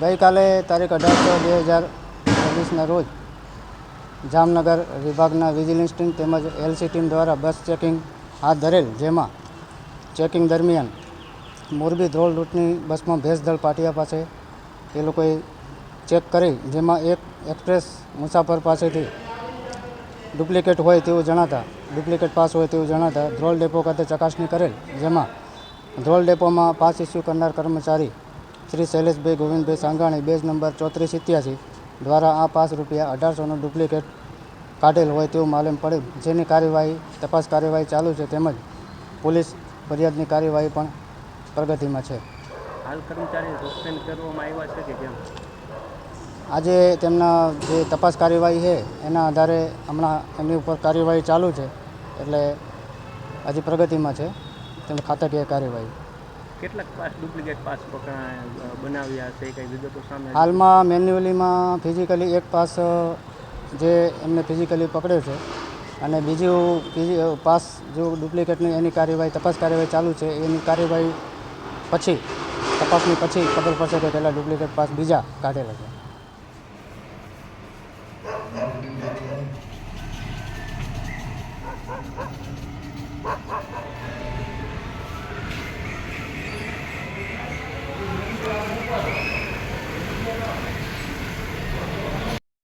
ગઈકાલે તારીખ અઢાર બે હજાર ચોવીસના રોજ જામનગર વિભાગના વિજિલન્સ ટીમ તેમજ એલસી ટીમ દ્વારા બસ ચેકિંગ હાથ ધરેલ, જેમાં ચેકિંગ દરમિયાન મોરબી ધ્રોળ રૂટની બસમાં ભેંસદળ પાટિયા પાસે એ લોકોએ ચેક કરી, જેમાં એક એક્સપ્રેસ મુસાફર પાસેથી ડુપ્લિકેટ હોય તેવું જણાતા, ડુપ્લિકેટ પાસ હોય તેવું જણાતા ધ્રોલ ડેપો ખાતે ચકાસણી કરેલ, જેમાં ધ્રોલ ડેપોમાં પાસ ઇસ્યુ કરનાર કર્મચારી શ્રી શૈલેષભાઈ ગોવિંદભાઈ સાંગાણી બેઝ નંબર ચોત્રીસ સિત્યાસી દ્વારા આ પાંચ રૂપિયા અઢારસોનો ડુપ્લિકેટ કાઢેલ હોય તેવું માલુમ પડે જેની કાર્યવાહી તપાસ કાર્યવાહી ચાલુ છે તેમજ પોલીસ ફરિયાદની કાર્યવાહી પણ પ્રગતિમાં છે. હાલ કર્મચારી સસ્પેન્ડ કરવામાં આવ્યા છે કે કેમ? આજે તેમના જે તપાસ કાર્યવાહી છે એના આધારે હમણાં એમની ઉપર કાર્યવાહી ચાલુ છે એટલે હજી પ્રગતિમાં છે તેમ ખાતાકીય કાર્યવાહી. કેટલાક પાસ ડુપ્લિકેટ પાસ બનાવ્યા છે, કઈ વિગતો સામે હાલમાં મેન્યુઅલીમાં ફિઝિકલી એક પાસ જે એમને ફિઝિકલી પકડ્યો છે અને બીજું પાસ જો ડુપ્લિકેટની એની કાર્યવાહી, તપાસ કાર્યવાહી ચાલુ છે, એની કાર્યવાહી પછી, તપાસની પછી ખબર પડશે કે પહેલાં ડુપ્લિકેટ પાસ બીજા કાઢેલા છે.